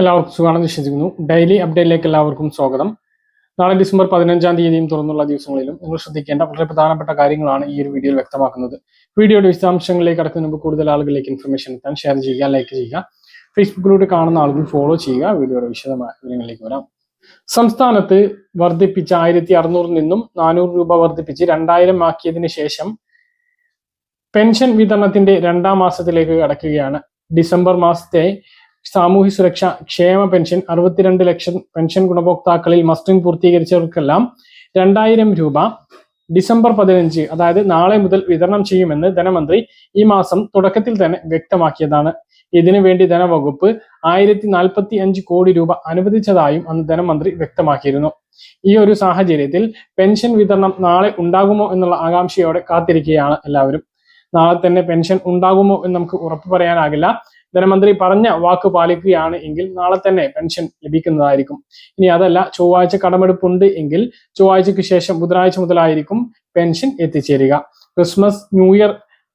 എല്ലാവർക്കും സുഖമാണെന്ന് വിശ്വസിക്കുന്നു. ഡെയിലി അപ്ഡേറ്റിലേക്ക് എല്ലാവർക്കും സ്വാഗതം. നാളെ ഡിസംബർ പതിനഞ്ചാം തീയതിയും തുറന്നുള്ള ദിവസങ്ങളിലും നിങ്ങൾ ശ്രദ്ധിക്കേണ്ട വളരെ പ്രധാനപ്പെട്ട കാര്യങ്ങളാണ് ഈ ഒരു വീഡിയോയിൽ വ്യക്തമാക്കുന്നത്. വീഡിയോയുടെ വിശദാംശങ്ങളിലേക്ക് കടക്കുന്നതിന് മുമ്പ് കൂടുതൽ ആളുകളിലേക്ക് ഇൻഫർമേഷൻ എത്താൻ ഷെയർ ചെയ്യുക ലൈക്ക് ചെയ്യുക. ഫേസ്ബുക്കിലൂടെ കാണുന്ന ആളുകൾ ഫോളോ ചെയ്യുക. വീഡിയോയുടെ വിശദമായ വിവരങ്ങളിലേക്ക് വരാം. സംസ്ഥാനത്ത് വർദ്ധിപ്പിച്ച ആയിരത്തി അറുന്നൂറിൽ നിന്നും നാനൂറ് രൂപ വർദ്ധിപ്പിച്ച് രണ്ടായിരം ആക്കിയതിന് ശേഷം പെൻഷൻ വിതരണത്തിന്റെ രണ്ടാം മാസത്തിലേക്ക് കടക്കുകയാണ്. ഡിസംബർ മാസത്തെ സാമൂഹ്യ സുരക്ഷ ക്ഷേമ പെൻഷൻ അറുപത്തിരണ്ട് ലക്ഷം പെൻഷൻ ഗുണഭോക്താക്കളിൽ മസ്റ്ററിംഗ് പൂർത്തീകരിച്ചവർക്കെല്ലാം രണ്ടായിരം രൂപ. ഡിസംബർ പതിനഞ്ച് അതായത് നാളെ മുതൽ വിതരണം ചെയ്യുമെന്ന് ധനമന്ത്രി ഈ മാസം തുടക്കത്തിൽ തന്നെ വ്യക്തമാക്കിയതാണ്. ഇതിനുവേണ്ടി ധനവകുപ്പ് ആയിരത്തി നാൽപ്പത്തി അഞ്ച് കോടി രൂപ അനുവദിച്ചതായും അന്ന് ധനമന്ത്രി വ്യക്തമാക്കിയിരുന്നു. ഈ ഒരു സാഹചര്യത്തിൽ പെൻഷൻ വിതരണം നാളെ ഉണ്ടാകുമോ എന്നുള്ള ആകാംക്ഷയോടെ കാത്തിരിക്കുകയാണ് എല്ലാവരും. നാളെ തന്നെ പെൻഷൻ ഉണ്ടാകുമോ എന്ന് നമുക്ക് ഉറപ്പ് പറയാനാകില്ല. ധനമന്ത്രി പറഞ്ഞ വാക്ക് പാലിക്കുകയാണ് എങ്കിൽ നാളെ തന്നെ പെൻഷൻ ലഭിക്കുന്നതായിരിക്കും. ഇനി അതല്ല ചൊവ്വാഴ്ച കടമെടുപ്പുണ്ട് എങ്കിൽ ചൊവ്വാഴ്ചയ്ക്ക് ശേഷം ബുധനാഴ്ച മുതലായിരിക്കും പെൻഷൻ എത്തിച്ചേരുക. ക്രിസ്മസ് ന്യൂ ഇയർ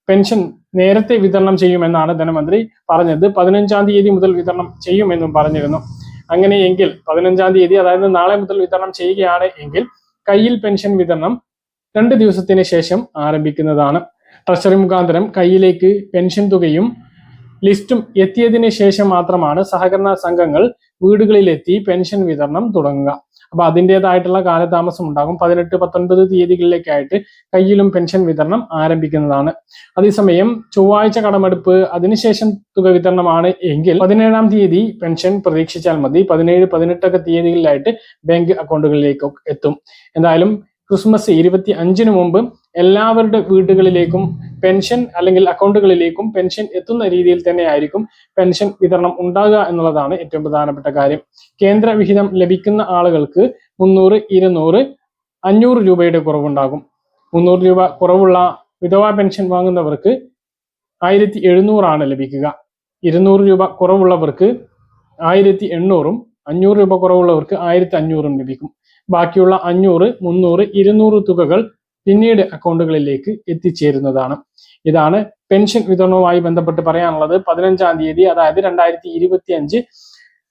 പെൻഷൻ നേരത്തെ വിതരണം ചെയ്യുമെന്നാണ് ധനമന്ത്രി പറഞ്ഞത്. പതിനഞ്ചാം തീയതി മുതൽ വിതരണം ചെയ്യുമെന്നും പറഞ്ഞിരുന്നു. അങ്ങനെയെങ്കിൽ പതിനഞ്ചാം തീയതി അതായത് നാളെ മുതൽ വിതരണം ചെയ്യുകയാണ് എങ്കിൽ കയ്യിൽ പെൻഷൻ വിതരണം രണ്ട് ദിവസത്തിന് ശേഷം ആരംഭിക്കുന്നതാണ്. ട്രഷറി മുഖാന്തരം കയ്യിലേക്ക് പെൻഷൻ തുകയും ലിസ്റ്റും എത്തിയതിനു ശേഷം മാത്രമാണ് സഹകരണ സംഘങ്ങൾ വീടുകളിലെത്തി പെൻഷൻ വിതരണം തുടങ്ങുക. അപ്പൊ അതിന്റെതായിട്ടുള്ള കാലതാമസം ഉണ്ടാകും. പതിനെട്ട് പത്തൊൻപത് തീയതികളിലേക്കായിട്ട് കയ്യിലും പെൻഷൻ വിതരണം ആരംഭിക്കുന്നതാണ്. അതേസമയം ചൊവ്വാഴ്ച കടമെടുപ്പ് അതിനുശേഷം തുക വിതരണമാണ് എങ്കിൽ പതിനേഴാം തീയതി പെൻഷൻ പ്രതീക്ഷിച്ചാൽ മതി. പതിനേഴ് പതിനെട്ടൊക്കെ തീയതികളിലായിട്ട് ബാങ്ക് അക്കൗണ്ടുകളിലേക്ക് എത്തും. എന്തായാലും ക്രിസ്മസ് ഇരുപത്തി അഞ്ചിന് മുമ്പ് എല്ലാവരുടെ വീടുകളിലേക്കും പെൻഷൻ അല്ലെങ്കിൽ അക്കൗണ്ടുകളിലേക്കും പെൻഷൻ എത്തുന്ന രീതിയിൽ തന്നെ ആയിരിക്കും പെൻഷൻ വിതരണം ഉണ്ടാകുക എന്നുള്ളതാണ് ഏറ്റവും പ്രധാനപ്പെട്ട കാര്യം. കേന്ദ്ര വിഹിതം ലഭിക്കുന്ന ആളുകൾക്ക് മുന്നൂറ് ഇരുന്നൂറ് അഞ്ഞൂറ് രൂപയുടെ കുറവുണ്ടാകും. മുന്നൂറ് രൂപ കുറവുള്ള വിധവാ പെൻഷൻ വാങ്ങുന്നവർക്ക് ആയിരത്തി എഴുന്നൂറാണ് ലഭിക്കുക. ഇരുന്നൂറ് രൂപ കുറവുള്ളവർക്ക് ആയിരത്തി എണ്ണൂറും അഞ്ഞൂറ് രൂപ കുറവുള്ളവർക്ക് ആയിരത്തി അഞ്ഞൂറും ലഭിക്കും. ബാക്കിയുള്ള അഞ്ഞൂറ് മുന്നൂറ് ഇരുന്നൂറ് തുകകൾ പിന്നീട് അക്കൗണ്ടുകളിലേക്ക് എത്തിച്ചേരുന്നതാണ്. ഇതാണ് പെൻഷൻ വിതരണവുമായി ബന്ധപ്പെട്ട് പറയാനുള്ളത്. പതിനഞ്ചാം തീയതി അതായത് രണ്ടായിരത്തി ഇരുപത്തി അഞ്ച്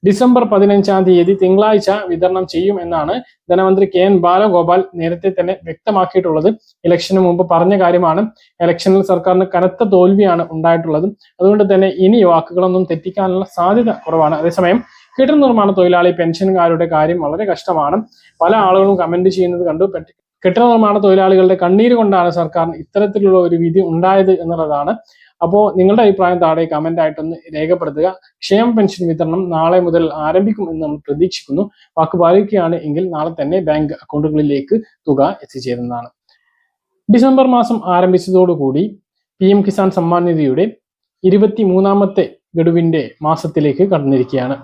ഡിസംബർ പതിനഞ്ചാം തീയതി തിങ്കളാഴ്ച വിതരണം ചെയ്യും എന്നാണ് ധനമന്ത്രി കെ എൻ ബാലഗോപാൽ നേരത്തെ തന്നെ വ്യക്തമാക്കിയിട്ടുള്ളത്. ഇലക്ഷന് മുമ്പ് പറഞ്ഞ കാര്യമാണ് ഇലക്ഷനിൽ സർക്കാരിന് കനത്ത തോൽവിയാണ് ഉണ്ടായിട്ടുള്ളത്. അതുകൊണ്ട് തന്നെ ഇനി വാക്കുകളൊന്നും തെറ്റിക്കാനുള്ള സാധ്യത കുറവാണ്. അതേസമയം കെട്ടിട നിർമ്മാണ തൊഴിലാളി പെൻഷൻകാരുടെ കാര്യം വളരെ കഷ്ടമാണ്. പല ആളുകളും കമന്റ് ചെയ്യുന്നത് കണ്ടു കെട്ടിട നിർമ്മാണ തൊഴിലാളികളുടെ കണ്ണീര് കൊണ്ടാണ് സർക്കാരിന് ഇത്തരത്തിലുള്ള ഒരു വിധി ഉണ്ടായത് എന്നുള്ളതാണ്. അപ്പോൾ നിങ്ങളുടെ അഭിപ്രായം താഴെ കമന്റ് ആയിട്ടൊന്ന് രേഖപ്പെടുത്തുക. ക്ഷേമ പെൻഷൻ വിതരണം നാളെ മുതൽ ആരംഭിക്കും എന്ന് നമ്മൾ പ്രതീക്ഷിക്കുന്നു. വാക്ക് പാലിക്കുകയാണ് എങ്കിൽ നാളെ തന്നെ ബാങ്ക് അക്കൗണ്ടുകളിലേക്ക് തുക എത്തിച്ചേരുന്നതാണ്. ഡിസംബർ മാസം ആരംഭിച്ചതോടുകൂടി പി എം കിസാൻ സമ്മാൻ നിധിയുടെ ഇരുപത്തി മൂന്നാമത്തെ ഗഡുവിന്റെ മാസത്തിലേക്ക് കടന്നിരിക്കുകയാണ്.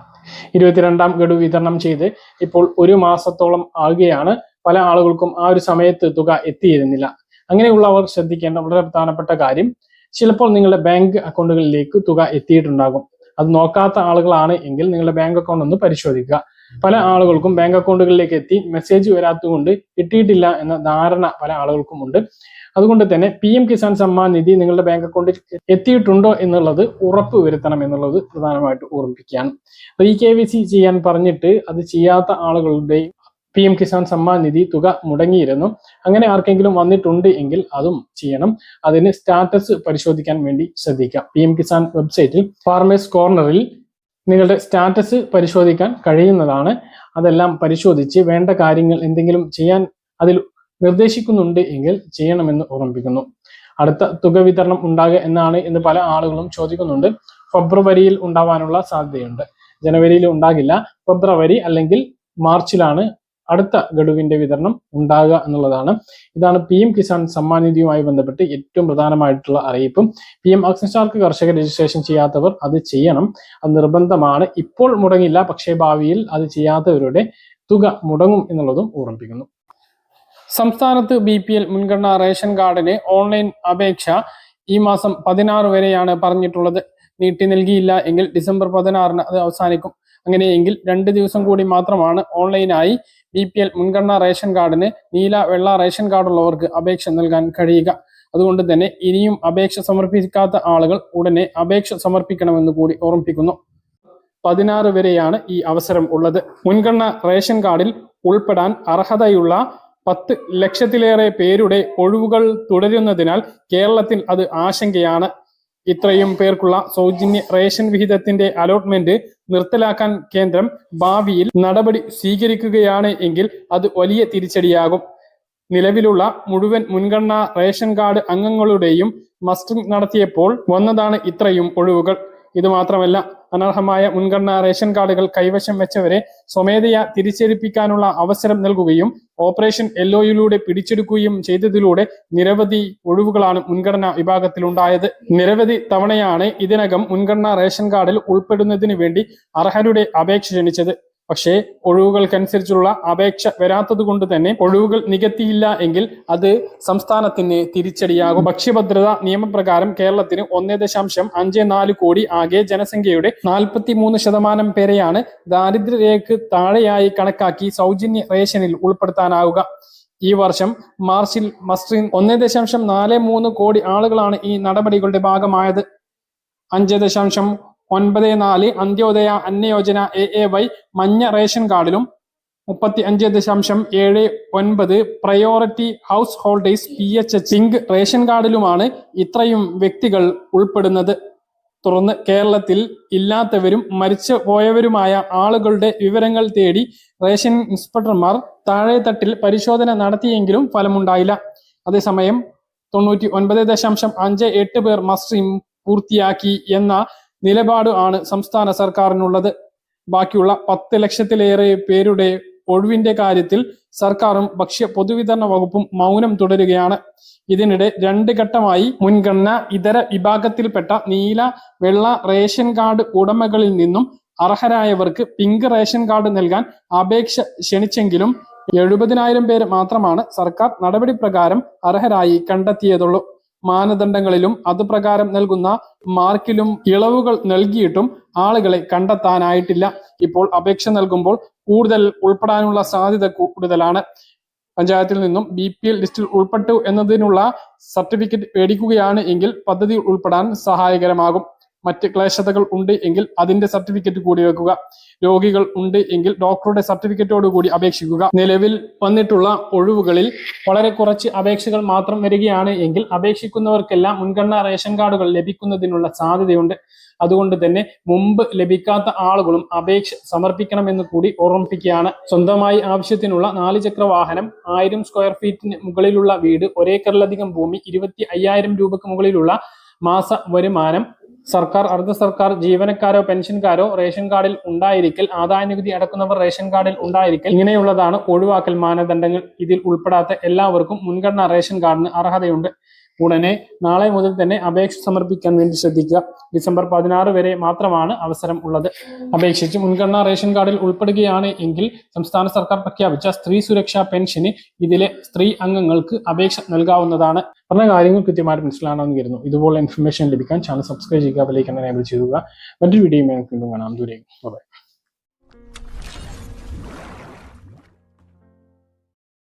ഇരുപത്തിരണ്ടാം ഗഡു വിതരണം ചെയ്ത് ഇപ്പോൾ ഒരു മാസത്തോളം ആകുകയാണ്. പല ആളുകൾക്കും ആ ഒരു സമയത്ത് തുക എത്തിയിരുന്നില്ല. അങ്ങനെയുള്ളവർ ശ്രദ്ധിക്കേണ്ട വളരെ പ്രധാനപ്പെട്ട കാര്യം ചിലപ്പോൾ നിങ്ങളുടെ ബാങ്ക് അക്കൗണ്ടുകളിലേക്ക് തുക എത്തിയിട്ടുണ്ടാകും. അത് നോക്കാത്ത ആളുകളാണ് എങ്കിൽ നിങ്ങളുടെ ബാങ്ക് അക്കൗണ്ട് ഒന്ന് പരിശോധിക്കുക. പല ആളുകൾക്കും ബാങ്ക് അക്കൗണ്ടുകളിലേക്ക് എത്തി മെസ്സേജ് വരാത്തതുകൊണ്ട് കിട്ടിയിട്ടില്ല എന്ന ധാരണ പല ആളുകൾക്കും ഉണ്ട്. അതുകൊണ്ട് തന്നെ പി എം കിസാൻ സമ്മാൻ നിധി നിങ്ങളുടെ ബാങ്ക് അക്കൗണ്ടിൽ എത്തിയിട്ടുണ്ടോ എന്നുള്ളത് ഉറപ്പ് വരുത്തണം എന്നുള്ളത് പ്രധാനമായിട്ട് ഓർമ്മിപ്പിക്കുകയാണ്. ഈ കെ വി സി ചെയ്യാൻ പറഞ്ഞിട്ട് അത് ചെയ്യാത്ത ആളുകളുടെ പി എം കിസാൻ സമ്മാൻ നിധി തുക മുടങ്ങിയിരുന്നു. അങ്ങനെ ആർക്കെങ്കിലും വന്നിട്ടുണ്ട് എങ്കിൽ അതും ചെയ്യണം. അതിന് സ്റ്റാറ്റസ് പരിശോധിക്കാൻ വേണ്ടി ശ്രദ്ധിക്കാം. പി എം കിസാൻ വെബ്സൈറ്റിൽ ഫാർമേഴ്സ് കോർണറിൽ നിങ്ങളുടെ സ്റ്റാറ്റസ് പരിശോധിക്കാൻ കഴിയുന്നതാണ്. അതെല്ലാം പരിശോധിച്ച് വേണ്ട കാര്യങ്ങൾ എന്തെങ്കിലും ചെയ്യാൻ അതിൽ നിർദ്ദേശിക്കുന്നുണ്ട് എങ്കിൽ ചെയ്യണമെന്ന് ഓർമ്മിപ്പിക്കുന്നു. അടുത്ത തുക വിതരണം ഉണ്ടാകുക എന്നാണ് എന്ന് പല ആളുകളും ചോദിക്കുന്നുണ്ട്. ഫെബ്രുവരിയിൽ ഉണ്ടാവാനുള്ള സാധ്യതയുണ്ട്. ജനുവരിയിൽ ഉണ്ടാകില്ല. ഫെബ്രുവരി അല്ലെങ്കിൽ മാർച്ചിലാണ് അടുത്ത ഗഡുവിന്റെ വിതരണം ഉണ്ടാകുക എന്നുള്ളതാണ്. ഇതാണ് പി എം കിസാൻ സമ്മാൻ നിധിയുമായി ബന്ധപ്പെട്ട് ഏറ്റവും പ്രധാനമായിട്ടുള്ള അറിയിപ്പും. പി എം അഗ്നിസ്റ്റാർക്ക് കർഷക രജിസ്ട്രേഷൻ ചെയ്യാത്തവർ അത് ചെയ്യണം. അത് നിർബന്ധമാണ്. ഇപ്പോൾ മുടങ്ങില്ല. പക്ഷേ ഭാവിയിൽ അത് ചെയ്യാത്തവരുടെ തുക മുടങ്ങും എന്നുള്ളതും ഓർമ്മിപ്പിക്കുന്നു. സംസ്ഥാനത്ത് ബി പി എൽ മുൻഗണന റേഷൻ കാർഡിന് ഓൺലൈൻ അപേക്ഷ ഈ മാസം പതിനാറ് വരെയാണ് പറഞ്ഞിട്ടുള്ളത്. നീട്ടി നൽകിയില്ല എങ്കിൽ ഡിസംബർ പതിനാറിന് അത് അവസാനിക്കും. അങ്ങനെയെങ്കിൽ രണ്ട് ദിവസം കൂടി മാത്രമാണ് ഓൺലൈനായി ബി പി എൽ മുൻഗണന റേഷൻ കാർഡിന് നീല വെള്ള റേഷൻ കാർഡുള്ളവർക്ക് അപേക്ഷ നൽകാൻ കഴിയുക. അതുകൊണ്ട് തന്നെ ഇനിയും അപേക്ഷ സമർപ്പിക്കാത്ത ആളുകൾ ഉടനെ അപേക്ഷ സമർപ്പിക്കണമെന്ന് കൂടി ഓർമ്മിപ്പിക്കുന്നു. പതിനാറ് വരെയാണ് ഈ അവസരം ഉള്ളത്. മുൻഗണന റേഷൻ കാർഡിൽ ഉൾപ്പെടാൻ അർഹതയുള്ള പത്ത് ലക്ഷത്തിലേറെ പേരുടെ ഒഴിവുകൾ തുടരുന്നതിനാൽ കേരളത്തിൽ അത് ആശങ്കയാണ്. ഇത്രയും പേർക്കുള്ള സൗജന്യ റേഷൻ വിഹിതത്തിന്റെ അലോട്ട്മെന്റ് നിർത്തലാക്കാൻ കേന്ദ്രം ഭാവിയിൽ നടപടി സ്വീകരിക്കുകയാണ് എങ്കിൽ അത് വലിയ തിരിച്ചടിയാകും. നിലവിലുള്ള മുഴുവൻ മുൻഗണനാ റേഷൻ കാർഡ് അംഗങ്ങളുടെയും മസ്റ്ററിംഗ് നടത്തിയപ്പോൾ വന്നതാണ് ഇത്രയും ഒഴിവുകൾ. ഇത് മാത്രമല്ല അനർഹമായ മുൻഗണനാ റേഷൻ കാർഡുകൾ കൈവശം വെച്ചവരെ സ്വമേധയാ തിരിച്ചേൽപ്പിക്കാനുള്ള അവസരം നൽകുകയും ഓപ്പറേഷൻ എൽഒയിലൂടെ പിടിച്ചെടുക്കുകയും ചെയ്തതിലൂടെ നിരവധി ഒഴിവുകളാണ് മുൻഗണനാ വിഭാഗത്തിലുണ്ടായത്. നിരവധി തവണയാണ് ഇതിനകം മുൻഗണനാ റേഷൻ കാർഡിൽ ഉൾപ്പെടുന്നതിന് വേണ്ടി അർഹരുടെ അപേക്ഷ ക്ഷണിച്ചത്. പക്ഷേ ഒഴിവുകൾക്കനുസരിച്ചുള്ള അപേക്ഷ വരാത്തത് കൊണ്ട് തന്നെ ഒഴിവുകൾ നികത്തിയില്ല എങ്കിൽ അത് സംസ്ഥാനത്തിന് തിരിച്ചടിയാകും. ഭക്ഷ്യഭദ്രത നിയമപ്രകാരം കേരളത്തിന് ഒന്നേ ദശാംശം അഞ്ച് നാല് കോടി ആകെ ജനസംഖ്യയുടെ നാൽപ്പത്തി മൂന്ന് ശതമാനം പേരെയാണ് ദാരിദ്ര്യരേഖ താഴെയായി കണക്കാക്കി സൗജന്യ റേഷനിൽ ഉൾപ്പെടുത്താനാവുക. ഈ വർഷം മാർച്ചിൽ മസ്ട്രിൻ ഒന്നേ ദശാംശം നാല് മൂന്ന് കോടി ആളുകളാണ് ഈ നടപടികളുടെ ഭാഗമായത്. അഞ്ച് ദശാംശം ഒൻപത് നാല് Antyodaya Anna Yojana A A Y മഞ്ഞ റേഷൻ കാർഡിലും മുപ്പത്തി അഞ്ച് ദശാംശം ഏഴ് ഒൻപത് priority householders P H സിങ്ക് റേഷൻ കാർഡിലുമാണ് ഇത്രയും വ്യക്തികൾ ഉൾപ്പെടുന്നത്. തുടർന്ന് കേരളത്തിൽ ഇല്ലാത്തവരും മരിച്ചു പോയവരുമായ ആളുകളുടെ വിവരങ്ങൾ തേടി റേഷൻ ഇൻസ്പെക്ടർമാർ താഴെത്തട്ടിൽ പരിശോധന നടത്തിയെങ്കിലും ഫലമുണ്ടായില്ല. അതേസമയം തൊണ്ണൂറ്റി ഒൻപത് ദശാംശം അഞ്ച് എട്ട് പേർ മസ്ട്രീം പൂർത്തിയാക്കി എന്ന നിലപാട് ആണ് സംസ്ഥാന സർക്കാരിനുള്ളത്. ബാക്കിയുള്ള പത്ത് ലക്ഷത്തിലേറെ പേരുടെ ഒഴിവിന്റെ കാര്യത്തിൽ സർക്കാരും ഭക്ഷ്യ പൊതുവിതരണ വകുപ്പും മൗനം തുടരുകയാണ്. ഇതിനിടെ രണ്ട് ഘട്ടമായി മുൻഗണന ഇതര വിഭാഗത്തിൽപ്പെട്ട നീല വെള്ള റേഷൻ കാർഡ് ഉടമകളിൽ നിന്നും അർഹരായവർക്ക് പിങ്ക് റേഷൻ കാർഡ് നൽകാൻ അപേക്ഷ ക്ഷണിച്ചെങ്കിലും എഴുപതിനായിരം പേര് മാത്രമാണ് സർക്കാർ നടപടി പ്രകാരം അർഹരായി കണ്ടെത്തിയതുള്ളൂ. മാനദണ്ഡങ്ങളിലും അത് പ്രകാരം നൽകുന്ന മാർക്കിലും ഇളവുകൾ നൽകിയിട്ടും ആളുകളെ കണ്ടെത്താനായിട്ടില്ല. ഇപ്പോൾ അപേക്ഷ നൽകുമ്പോൾ കൂടുതൽ ഉൾപ്പെടാനുള്ള സാധ്യത കൂടുതലാണ്. പഞ്ചായത്തിൽ നിന്നും ബി പി എൽ ലിസ്റ്റിൽ ഉൾപ്പെട്ടു എന്നതിനുള്ള സർട്ടിഫിക്കറ്റ് മേടിക്കുകയാണ് എങ്കിൽ പദ്ധതി ഉൾപ്പെടാൻ സഹായകരമാകും. മറ്റ് ക്ലേശതകൾ ഉണ്ട് എങ്കിൽ അതിന്റെ സർട്ടിഫിക്കറ്റ് കൂടി വെക്കുക. രോഗികൾ ഉണ്ട് എങ്കിൽ ഡോക്ടറുടെ സർട്ടിഫിക്കറ്റോട് കൂടി അപേക്ഷിക്കുക. നിലവിൽ വന്നിട്ടുള്ള ഒഴിവുകളിൽ വളരെ കുറച്ച് അപേക്ഷകൾ മാത്രം വരികയാണ് എങ്കിൽ അപേക്ഷിക്കുന്നവർക്കെല്ലാം മുൻഗണനാ റേഷൻ കാർഡുകൾ ലഭിക്കുന്നതിനുള്ള സാധ്യതയുണ്ട്. അതുകൊണ്ട് തന്നെ മുമ്പ് ലഭിക്കാത്ത ആളുകളും അപേക്ഷ സമർപ്പിക്കണമെന്ന് കൂടി ഓർമ്മിപ്പിക്കുകയാണ്. സ്വന്തമായി ആവശ്യത്തിനുള്ള നാല് ചക്ര വാഹനം ആയിരം സ്ക്വയർ ഫീറ്റിന് മുകളിലുള്ള വീട് ഒരേക്കറിലധികം ഭൂമി ഇരുപത്തി അയ്യായിരം രൂപക്ക് മുകളിലുള്ള മാസ വരുമാനം സർക്കാർ അർദ്ധ സർക്കാർ ജീവനക്കാരോ പെൻഷൻകാരോ റേഷൻ കാർഡിൽ ഉണ്ടായിരിക്കൽ ആദായ നികുതി അടക്കുന്നവർ റേഷൻ കാർഡിൽ ഉണ്ടായിരിക്കൽ ഇങ്ങനെയുള്ളതാണ് ഒഴിവാക്കൽ മാനദണ്ഡങ്ങൾ. ഇതിൽ ഉൾപ്പെടാത്ത എല്ലാവർക്കും മുൻഗണനാ റേഷൻ കാർഡിന് അർഹതയുണ്ട്. ഉടനെ നാളെ മുതൽ തന്നെ അപേക്ഷ സമർപ്പിക്കാൻ വേണ്ടി ശ്രദ്ധിക്കുക. ഡിസംബർ പതിനാറ് വരെ മാത്രമാണ് അവസരം ഉള്ളത്. അപേക്ഷിച്ച് മുൻഗണനാ റേഷൻ കാർഡിൽ ഉൾപ്പെടുകയാണ് എങ്കിൽ സംസ്ഥാന സർക്കാർ പ്രഖ്യാപിച്ച സ്ത്രീ സുരക്ഷാ പെൻഷന് ഇതിലെ സ്ത്രീ അംഗങ്ങൾക്ക് അപേക്ഷ നൽകാവുന്നതാണ്. പറഞ്ഞ കാര്യങ്ങൾ കൃത്യമായിട്ട് മനസ്സിലാണെന്ന് കരുതുന്നു. ഇതുപോലെ ഇൻഫർമേഷൻ ലഭിക്കാൻ ചാനൽ സബ്സ്ക്രൈബ് ചെയ്യുക അതിലേക്ക് എനേബിൾ ചെയ്യുക. മറ്റൊരു വീഡിയോ കാണാം. ദൂരെ